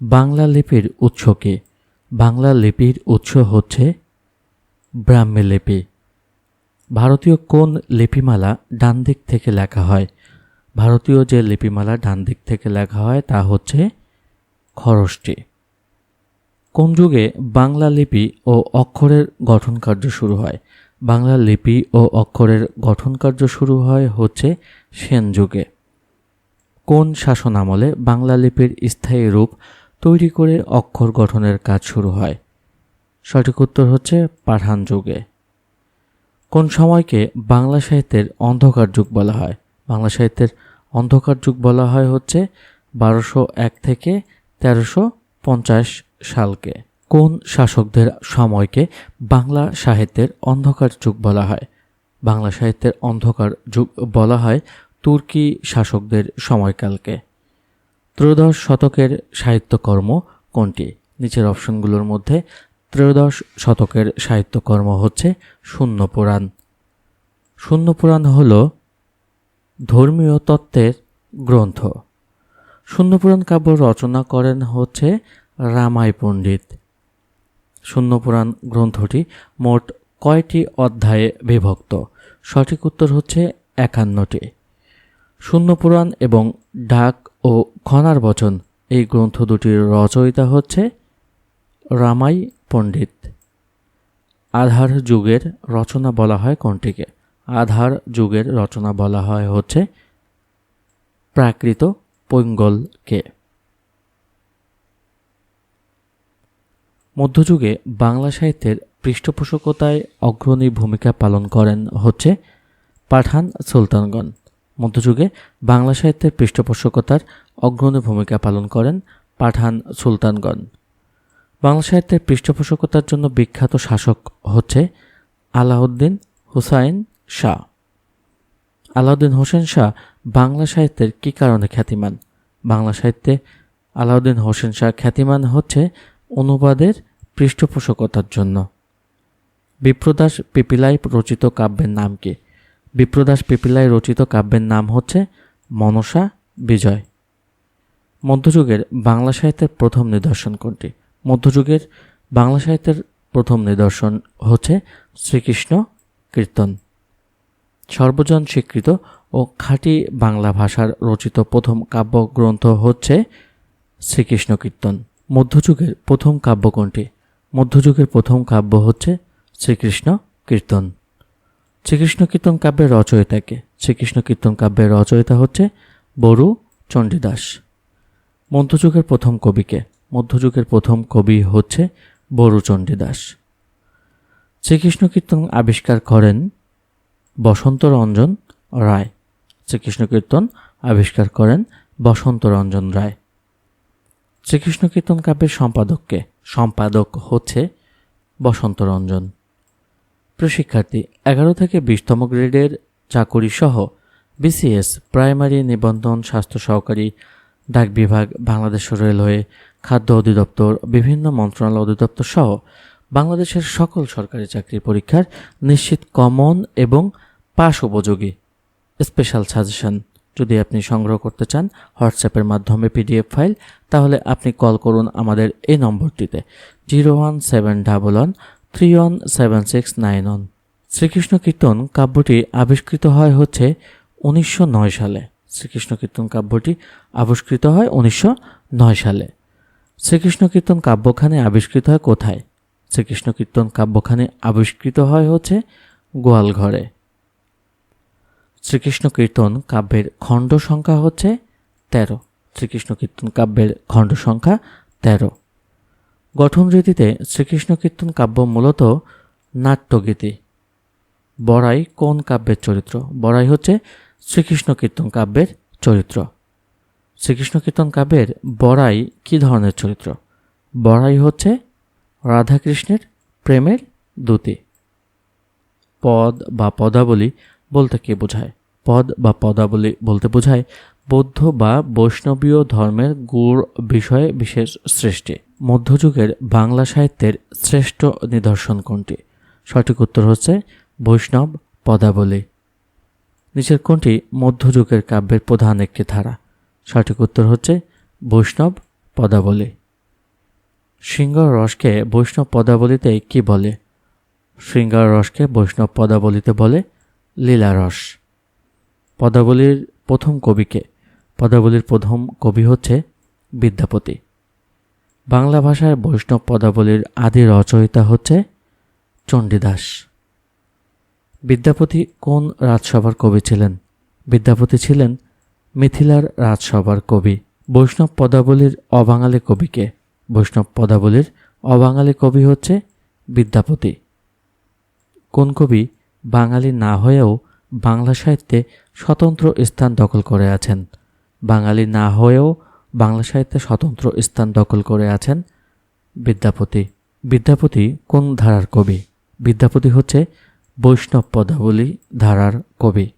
বাংলা লিপির উৎস কি? বাংলা লিপির উৎস হচ্ছে ব্রাহ্মী লিপি। ভারতীয় কোন লিপিমালা ডান দিক থেকে লেখা হয়? ভারতীয় যে লিপিমালা ডান দিক থেকে লেখা হয় তা হচ্ছে খরষ্টি। কোন যুগে বাংলা লিপি ও অক্ষরের গঠন কার্য শুরু হয়? বাংলা লিপি ও অক্ষরের গঠন কার্য শুরু হয় হচ্ছে সেন যুগে। কোন শাসন আমলে বাংলা লিপির স্থায়ী রূপ তৈরি করে অক্ষর গঠনের কাজ শুরু হয়। সঠিক উত্তর হচ্ছে পাঠান যুগে। কোন সময়কে বাংলা সাহিত্যের অন্ধকার যুগ বলা হয়? বাংলা সাহিত্যের অন্ধকার যুগ বলা হয় হচ্ছে বারোশো এক থেকে তেরোশো পঞ্চাশ সালকে। কোন শাসকদের সময়কে বাংলা সাহিত্যের অন্ধকার যুগ বলা হয়? বাংলা সাহিত্যের অন্ধকার যুগ বলা হয় তুর্কি শাসকদের সময়কালকে। ত্রয়োদশ শতকের সাহিত্যকর্ম কোনটি? নিচের অপশনগুলোর মধ্যে ত্রয়োদশ শতকের সাহিত্যকর্ম হচ্ছে শূন্য পুরাণ। শূন্য পুরাণ হল ধর্মীয় তত্ত্বের গ্রন্থ। শূন্যপুরাণ কাব্য রচনা করেন হচ্ছে রামাই পণ্ডিত। শূন্যপুরাণ গ্রন্থটি মোট কয়টি অধ্যায়ে বিভক্ত? সঠিক উত্তর হচ্ছে একান্নটি। শূন্যপুরাণ এবং ডাক ও খনার বচন। এই গ্রন্থ দুটির রচয়িতা হচ্ছে রামাই পণ্ডিত। আধার যুগের রচনা বলা হয় কোনটিকে আধার যুগের রচনা বলা হয় হচ্ছে প্রাকৃত পৈঙ্গলকে। মধ্যযুগে বাংলা সাহিত্যের পৃষ্ঠপোষকতায় অগ্রণী ভূমিকা পালন করেন হচ্ছে পাঠান সুলতানগণ। মধ্যযুগে বাংলা সাহিত্যের পৃষ্ঠপোষকতার অগ্রণী ভূমিকা পালন করেন পাঠান সুলতানগণ। বাংলা সাহিত্যের পৃষ্ঠপোষকতার জন্য বিখ্যাত শাসক হচ্ছে আলাউদ্দিন হুসাইন শাহ। আলাউদ্দিন হোসেন শাহ বাংলা সাহিত্যের কী কারণে খ্যাতিমান? বাংলা সাহিত্যে আলাউদ্দিন হোসেন শাহ খ্যাতিমান হচ্ছে অনুবাদের পৃষ্ঠপোষকতার জন্য। বিপ্রদাস পিপিলাই রচিত কাব্যের নাম কি? বিপ্রদাস পিপিলাই রচিত কাব্যের নাম হচ্ছে মনসা বিজয়। মধ্যযুগের বাংলা সাহিত্যের প্রথম নিদর্শন কোনটি? মধ্যযুগের বাংলা সাহিত্যের প্রথম নিদর্শন হচ্ছে শ্রীকৃষ্ণ কীর্তন। সর্বজন স্বীকৃত ও খাঁটি বাংলা ভাষার রচিত প্রথম কাব্যগ্রন্থ হচ্ছে শ্রীকৃষ্ণ কীর্তন। মধ্যযুগের প্রথম কাব্য কোনটি? মধ্যযুগের প্রথম কাব্য হচ্ছে শ্রীকৃষ্ণ কীর্তন। শ্রীকৃষ্ণ কীর্তন কাব্যের রচয়িতাকে। শ্রীকৃষ্ণ কীর্তন কাব্যের রচয়িতা হচ্ছে বরু চণ্ডীদাস। মধ্যযুগের প্রথম কবিকে। মধ্যযুগের প্রথম কবি হচ্ছে বরু চণ্ডীদাস। শ্রীকৃষ্ণ কীর্তন আবিষ্কার করেন বসন্ত রঞ্জন রায়। শ্রীকৃষ্ণ কীর্তন আবিষ্কার করেন বসন্ত রঞ্জন রায়। শ্রীকৃষ্ণ কীর্তন কাব্যের সম্পাদককে সম্পাদক হচ্ছে বসন্ত রঞ্জন। প্রশিক্ষার্থী এগারো থেকে বিশতম গ্রেডের চাকুরি সহ বিসিএস প্রাইমারি নিবন্ধন স্বাস্থ্য সহকারী ডাক বিভাগ, বাংলাদেশ রেলওয়ে, খাদ্য অধিদপ্তর, বিভিন্ন মন্ত্রণালয় অধিদপ্তর সহ বাংলাদেশের সকল সরকারি চাকরির পরীক্ষার নিশ্চিত কমন এবং পাশ উপযোগী। স্পেশাল সাজেশন, যদি আপনি সংগ্রহ করতে চান হোয়াটসঅ্যাপের মাধ্যমে পিডিএফ ফাইল, তাহলে আপনি কল করুন আমাদের এই নম্বরটিতে, zero one seven double one three one seven six nine one. Shrikrishna Kirtan কাব্যটি আবিষ্কৃত হয় হচ্ছে উনিশশো নয় সালে। শ্রীকৃষ্ণ কীর্তন কাব্যটি আবিষ্কৃত হয় উনিশশো নয় সালে। শ্রীকৃষ্ণ কীর্তন কাব্যখানে আবিষ্কৃত হয় কোথায়? শ্রীকৃষ্ণ কীর্তন কাব্যখানে আবিষ্কৃত হয় হচ্ছে গোয়ালঘরে। শ্রীকৃষ্ণ কীর্তন কাব্যের খণ্ড সংখ্যা হচ্ছে তেরো। শ্রীকৃষ্ণ কীর্তন কাব্যের খণ্ড সংখ্যা তেরো। গঠন রীতিতে শ্রীকৃষ্ণ কীর্তন কাব্য মূলত নাট্যগীতি। বড়াই কোন কাব্যের চরিত্র? বড়াই হচ্ছে শ্রীকৃষ্ণ কীর্তন কাব্যের চরিত্র। শ্রীকৃষ্ণ কীর্তন কাব্যের বড়াই কী ধরনের চরিত্র? বড়াই হচ্ছে রাধাকৃষ্ণের প্রেমের দূতি পদ বা পদাবলী বলতে কে বোঝায়? পদ বা পদাবলী বলতে বোঝায় বৌদ্ধ বা বৈষ্ণবীয় ধর্মের গুড় বিষয়ে বিশেষ সৃষ্টি। মধ্যযুগের বাংলা সাহিত্যের শ্রেষ্ঠ নিদর্শন কোনটি? সঠিক উত্তর হচ্ছে বৈষ্ণব পদাবলী। নিচের কোনটি মধ্যযুগের কাব্যের প্রধান একটি ধারা? সঠিক উত্তর হচ্ছে বৈষ্ণব পদাবলী। শৃঙ্গার রসকে বৈষ্ণব পদাবলিতে কি বলে? শৃঙ্গার রসকে বৈষ্ণব পদাবলিতে বলে লীলারস। পদাবলীর প্রথম কবিকে পদাবলীর প্রথম কবি হচ্ছে বিদ্যাপতি। বাংলা ভাষায় বৈষ্ণব পদাবলীর আদি রচয়িতা হচ্ছে চণ্ডীদাস। বিদ্যাপতি কোন রাজসভার কবি ছিলেন? বিদ্যাপতি ছিলেন মিথিলার রাজসভার কবি। বৈষ্ণব পদাবলীর অবাঙালি কবিকে। বৈষ্ণব পদাবলীর অবাঙালি কবি হচ্ছে বিদ্যাপতি। কোন কবি বাঙালি না হয়েও বাংলা সাহিত্যে স্বতন্ত্র স্থান দখল করে আছেন? বাঙালি না হয়েও বাংলা সাহিত্যে স্বতন্ত্র স্থান দখল করে আছেন বিদ্যাপতি। বিদ্যাপতি কোন ধারার কবি? বিদ্যাপতি হচ্ছে বৈষ্ণব পদাবলী ধারার কবি।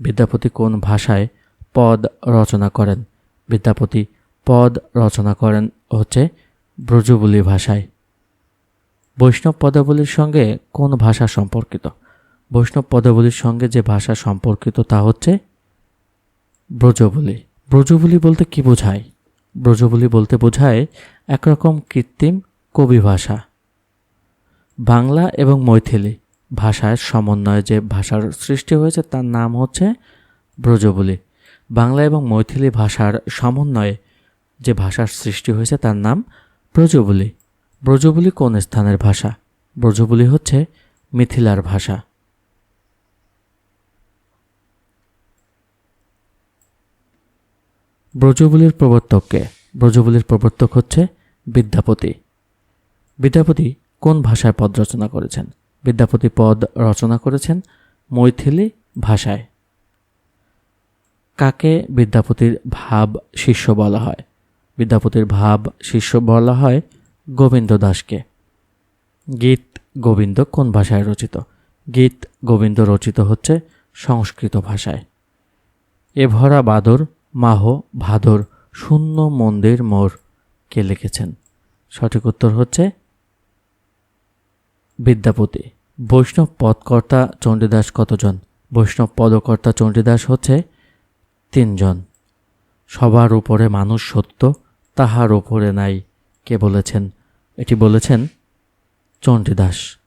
বিদ্যাপতি কোন ভাষায় পদ রচনা করেন? বিদ্যাপতি পদ রচনা করেন হচ্ছে ব্রজবুলি ভাষায়। বৈষ্ণব পদাবলীর সঙ্গে কোন ভাষা সম্পর্কিত? বৈষ্ণব পদাবলীর সঙ্গে যে ভাষা সম্পর্কিত তা হচ্ছে ব্রজবুলি। ব্রজবলি বলতে কি বোঝায়? ব্রজবলি বলতে বোঝায় একরকম কৃত্রিম কবি ভাষা। বাংলা এবং মৈথিলি ভাষার সমন্বয়ে যে ভাষার সৃষ্টি হয়েছে তার নাম হচ্ছে ব্রজবলি। বাংলা এবং মৈথিলি ভাষার সমন্বয়ে যে ভাষার সৃষ্টি হয়েছে তার নাম ব্রজবলি। ব্রজবলি কোন স্থানের ভাষা? ব্রজবলি হচ্ছে মিথিলার ভাষা। ব্রজবুলির প্রবর্তককে, ব্রজবুলির প্রবর্তক হচ্ছে বিদ্যাপতি। বিদ্যাপতি কোন ভাষায় পদ রচনা করেছেন? বিদ্যাপতি পদ রচনা করেছেন মৈথিলি ভাষায়। কাকে বিদ্যাপতির ভাব শিষ্য বলা হয়? বিদ্যাপতির ভাব শিষ্য বলা হয় গোবিন্দ দাসকে। গীত গোবিন্দ কোন ভাষায় রচিত? গীত গোবিন্দ রচিত হচ্ছে সংস্কৃত ভাষায়। এ ভরা বাদর মাহ, ভাদর, শূন্য মন্দির মোর কে লিখেছেন। সঠিক উত্তর হচ্ছে বিদ্যাপতি। বৈষ্ণব পদকর্তা চণ্ডীদাস কতজন? বৈষ্ণব পদকর্তা চণ্ডীদাস হচ্ছে তিনজন। সবার উপরে মানুষ সত্য, তাহার উপরে নাই কে বলেছেন? এটি বলেছেন চণ্ডীদাস।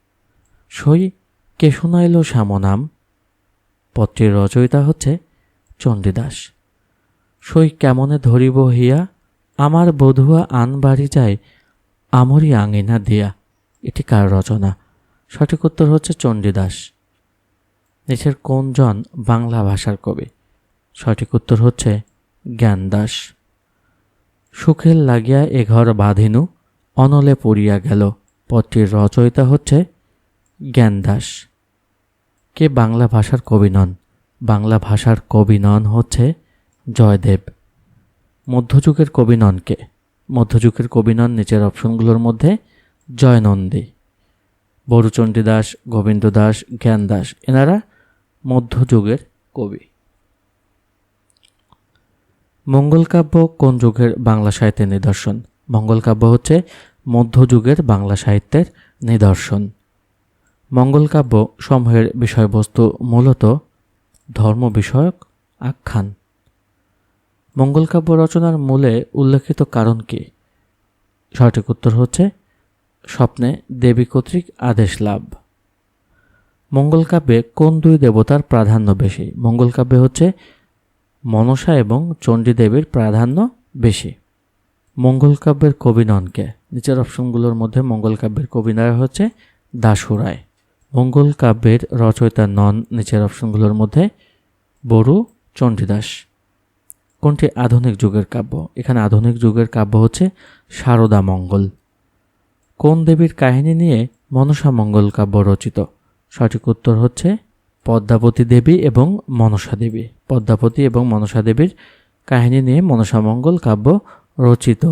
সই কে শুনাইল শ্যামনাম? পত্রের রচয়িতা হচ্ছে চণ্ডীদাস। সই কেমনে ধরিব হিয়া? আমার বধুয়া আন বাড়ি যায়, আমরি আঙিনা দিয়া। এটি কার রচনা? সঠিক উত্তর হচ্ছে চণ্ডীদাস। দেশের কোনজন বাংলা ভাষার কবি? সঠিক উত্তর হচ্ছে জ্ঞানদাস। সুখের লাগিয়া এ ঘর বাঁধিনু, অনলে পড়িয়া গেল। পত্রীর রচয়িতা হচ্ছে জ্ঞানদাস। কে বাংলা ভাষার কবি নন? বাংলা ভাষার কবি নন হচ্ছে জয়দেব। মধ্যযুগের কবি নন কে মধ্যযুগের কবি নন নিচের অপশনগুলোর মধ্যে জয়নন্দী। বরুচণ্ডী দাস গোবিন্দ দাস জ্ঞান দাস এনারা মধ্যযুগের কবি। মঙ্গলকাব্য কোন যুগের বাংলা সাহিত্যের নিদর্শন? মঙ্গলকাব্য হচ্ছে মধ্যযুগের বাংলা সাহিত্যের নিদর্শন। মঙ্গলকাব্য সমূহের বিষয়বস্তু মূলত ধর্ম বিষয়ক আখ্যান। মঙ্গলকাব্য রচনার মূলে উল্লেখিত কারণ কি? সঠিক উত্তর হচ্ছে, স্বপ্নে দেবী কর্তৃক আদেশ লাভ। মঙ্গলকাব্যে কোন দুই দেবতার প্রাধান্য বেশি? মঙ্গলকাব্যে হচ্ছে, মনসা এবং চণ্ডী দেবীর প্রাধান্য বেশি। মঙ্গলকাব্যের কবি ননকে নিচের অপশনগুলোর মধ্যে মঙ্গলকাব্যের কবি নয় হচ্ছে দাসুরায় মঙ্গল কাব্যের রচয়িতা নন নিচের অপশনগুলোর মধ্যে বড়ু চণ্ডীদাস। কোনটি আধুনিক যুগের কাব্য? এখানে আধুনিক যুগের কাব্য হচ্ছে সারদা মঙ্গল। কোন দেবীর কাহিনী নিয়ে মনসা মঙ্গল কাব্য রচিত? সঠিক উত্তর হচ্ছে পদ্মাবতী দেবী এবং মনসা দেবী। পদ্মাবতী এবং মনসা দেবীর কাহিনী নিয়ে মনসা মঙ্গল কাব্য রচিত।